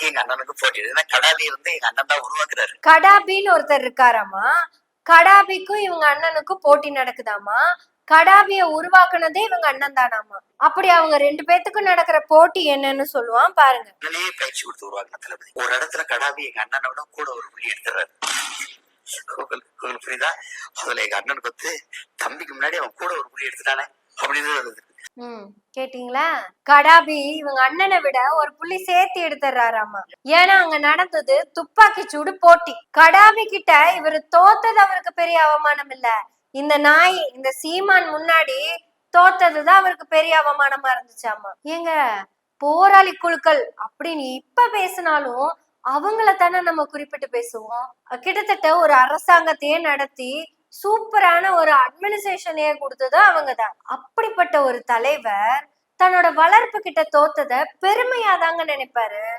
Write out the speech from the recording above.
கடாபிக்கு எங்க அண்ணனுக்கு போட்டி ஏன்னா கடாபியை வந்து எங்க அண்ணன் தான் உருவாக்குறாரு. கடாபின்னு ஒருத்தர் இருக்காராமா? கடாபிக்கும் இவங்க அண்ணனுக்கும் போட்டி நடக்குதாமா? கடாபிய உருவாக்குனதே இவங்க அண்ணன் தானாமா? அப்படி அவங்க ரெண்டு பேத்துக்கும் நடக்கிற போட்டி என்னன்னு சொல்லுவான் பாருங்க. அண்ணனையே பயிற்சி கொடுத்து உருவாக்குன தளபதி. ஒரு இடத்துல கடாபி எங்க அண்ணனை விட கூட ஒரு புள்ளி எடுத்துறாரு. உங்களுக்கு புரியுதா? அதுல எங்க அண்ணனுக்கு வந்து தம்பிக்கு முன்னாடி அவன் கூட ஒரு புள்ளி எடுத்துட்டானே? அப்படின்னு. ம். கேட்டீங்களா? கடாபி இவங்க அண்ணனை விட ஒரு புள்ளி சேர்த்து எடுத்துறாராமா ஏன்னா அங்க நடந்தது துப்பாக்கி சூடு போட்டி. கடாபி கிட்ட இவர் தோத்தது அவருக்கு பெரிய அவமானம் இல்ல. இந்த நாய் இந்த சீமான் முன்னாடி தோத்ததுதான் அவருக்கு பெரிய அவமானமா இருந்துச்சாமா. ஏங்க போராளி குழுக்கள் அப்படின்னு இப்ப பேசினாலும் அவங்கள தானே நம்ம குறிப்பிட்டு பேசுவோம். கிட்டத்தட்ட ஒரு அரசாங்கத்தையே நடத்தி சூப்பரான ஒரு அட்மினிஸ்ட்ரேஷனையே கொடுத்தது அவங்கதான். அப்படிப்பட்ட ஒரு தலைவர் தன்னோட வளர்ப்பு கிட்ட தோத்தத பெருமையா தாங்க நினைப்பாரு.